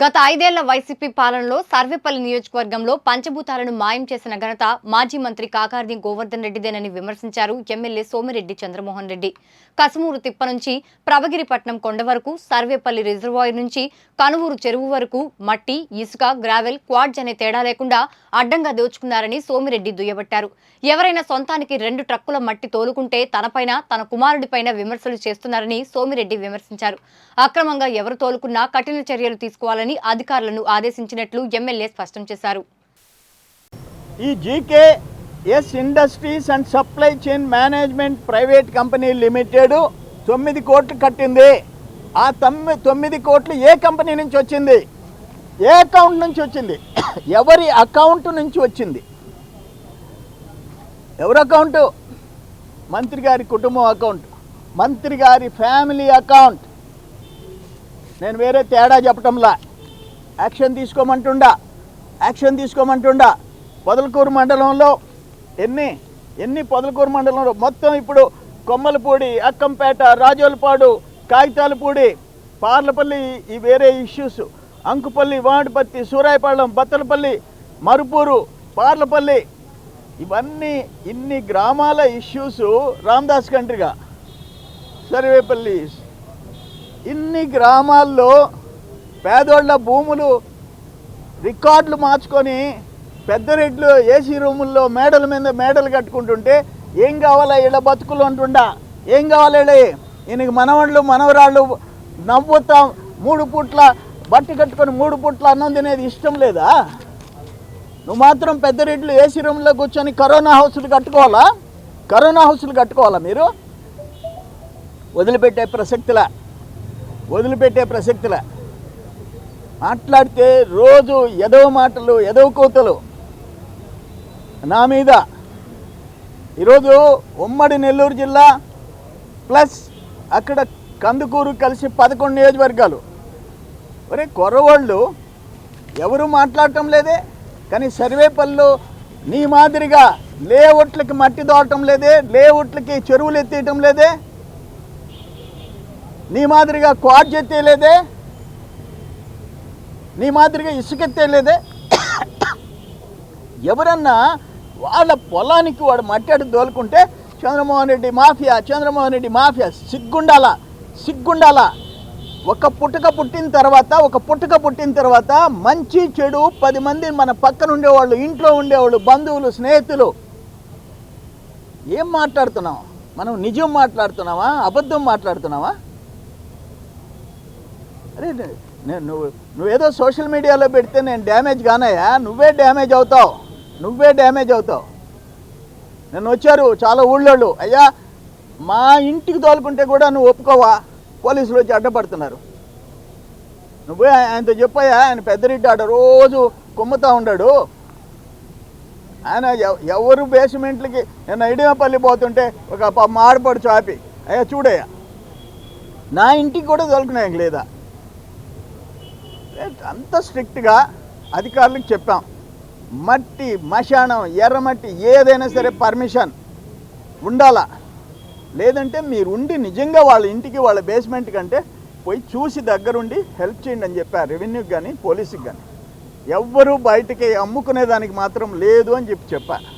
గత ఐదేళ్ళ వైసీపీ పాలనలో సర్వేపల్లి నియోజకవర్గంలో పంచభూతాలను మాయం చేసిన ఘనత మాజీ మంత్రి కాకార్ది గోవర్ధన్ రెడ్డిదేనని విమర్శించారు ఎమ్మెల్యే సోమిరెడ్డి చంద్రమోహన్ రెడ్డి. కసుమూరు తిప్ప నుంచి ప్రభగిరిపట్నం కొండ వరకు సర్వేపల్లి రిజర్వాయర్ నుంచి కనువూరు చెరువు వరకు మట్టి ఇసుక గ్రావెల్ క్వాడ్జ్ అనే తేడా లేకుండా అడ్డంగా దోచుకున్నారని సోమిరెడ్డి దుయ్యబట్టారు. ఎవరైనా సొంతానికి రెండు ట్రక్కుల మట్టి తోలుకుంటే తనపైన తన కుమారుడిపైన విమర్శలు చేస్తున్నారని సోమిరెడ్డి విమర్శించారు. అక్రమంగా ఎవరు తోలుకున్నా కఠిన చర్యలు తీసుకోవాలని అధికారులను ఆదేశించినట్లు ఎమ్మెల్యే స్పష్టం చేశారు. ఈ GK S industries and supply chain management private company limited తొమ్మిది కోట్లు కట్టింది. ఆ తొమ్మిది తొమ్మిది కోట్లు ఏ కంపెనీ నుంచి వచ్చింది? ఏ అకౌంట్ నుంచి వచ్చింది? ఎవరి అకౌంట్ నుంచి వచ్చింది? ఎవరి అకౌంటు? మంత్రి గారి కుటుంబం అకౌంట్. మంత్రి గారి ఫ్యామిలీ అకౌంట్. నేను వేరే తేడా చెప్పటంలా. యాక్షన్ తీసుకోమంటుండా యాక్షన్ తీసుకోమంటుండా. పొదలకూరు మండలంలో ఎన్ని ఎన్ని పొదలకూరు మండలంలో? మొత్తం ఇప్పుడు కొమ్మలపూడి అక్కంపేట రాజోలపాడు కాగితాలపూడి పార్లపల్లి ఈ వేరే ఇష్యూస్ అంకుపల్లి వాడిపత్తి సూరాయపాళెం బత్తలపల్లి మరుపూరు పార్లపల్లి. ఇవన్నీ ఇన్ని గ్రామాల ఇష్యూస్ రామదాస్ కంట్రీగా సర్వేపల్లి ఇన్ని గ్రామాల్లో పేదోళ్ళ భూములు రికార్డులు మార్చుకొని పెద్ద రెడ్లు ఏసీ రూముల్లో మేడల మీద మేడలు కట్టుకుంటుంటే ఏం కావాలా ఇళ్ళ బతుకులు అంటుండా? ఏం కావాలి ఈయనకి మనవళ్ళు మనవరాళ్ళు నవ్వుతా మూడు పూట్ల బట్టి కట్టుకొని మూడు పూట్ల అన్నం తినేది ఇష్టం లేదా? నువ్వు మాత్రం పెద్ద రెడ్లు ఏసీ రూమ్లో కూర్చొని కరోనా హౌస్లు కట్టుకోవాలా? కరోనా హౌస్లు కట్టుకోవాలా మీరు? వదిలిపెట్టే ప్రసక్తిలా. వదిలిపెట్టే ప్రసక్తిలా. మాట్లాడితే రోజు ఎదవ మాటలు ఎదవ కోతలు. నా మీద. ఈరోజు ఉమ్మడి నెల్లూరు జిల్లా ప్లస్ అక్కడ కందుకూరు కలిసి పదకొండు నియోజకవర్గాలు. ఒరే కొరవాళ్ళు ఎవరు మాట్లాడటం లేదే కానీ సర్వేపల్లిలో నీ మాదిరిగా లేఅవుట్లకి మట్టి దోవటం లేదే లేఅవుట్లకి చెరువులు ఎత్తేయటం లేదే నీ మాదిరిగా క్వాడ్ ఎత్తేయలేదే నీ మాదిరిగా ఇసుకెత్తేయలేదే ఎవరన్నా వాళ్ళ పొలానికి వాడు మట్టాడు దోలుకుంటే చంద్రమోహన్ రెడ్డి మాఫియా చంద్రమోహన్ రెడ్డి మాఫియా సిగ్గుండాల? సిగ్గుండాల? ఒక పుట్టుక పుట్టిన తర్వాత ఒక పుట్టుక పుట్టిన తర్వాత మంచి చెడు పది మంది మన పక్కన ఉండేవాళ్ళు ఇంట్లో ఉండేవాళ్ళు బంధువులు స్నేహితులు. ఏం మాట్లాడుతున్నాం మనం నిజం మాట్లాడుతున్నావా? అబద్ధం మాట్లాడుతున్నావా? అరే నేను నువ్వు నువ్వేదో సోషల్ మీడియాలో పెడితే నేను డ్యామేజ్ కానయ్యా. నువ్వే డ్యామేజ్ అవుతావు. నువ్వే డ్యామేజ్ అవుతావు. నన్ను వచ్చారు చాలా ఊళ్ళోళ్ళు. అయ్యా మా ఇంటికి తోలుకుంటే కూడా నువ్వు ఒప్పుకోవా? పోలీసులు వచ్చి అడ్డపడుతున్నారు. నువ్వే ఆయనతో చెప్పయ్యా ఆయన పెద్దరెడ్డి ఆడ రోజు కొమ్ముతా ఉన్నాడు ఆయన ఎవరు బేస్మెంట్లకి నేను ఇడిమపల్లి పోతుంటే ఒక ప- మాడపడు చాపి అయ్యా చూడయ్యా నా ఇంటికి కూడా తోలుకునే లేదా? అంత స్ట్రిక్ట్గా అధికారులకు చెప్పాం. మట్టి మశానం ఎర్రమట్టి ఏదైనా సరే పర్మిషన్ ఉండాలా? లేదంటే మీరు ఉండి నిజంగా వాళ్ళ ఇంటికి వాళ్ళ బేస్మెంట్ కంటే పోయి చూసి దగ్గరుండి హెల్ప్ చేయండి అని చెప్పారు. రెవెన్యూకి కానీ పోలీసుకి కానీ ఎవ్వరూ బయటికి అమ్ముకునే దానికి మాత్రం లేదు అని చెప్పి చెప్పారు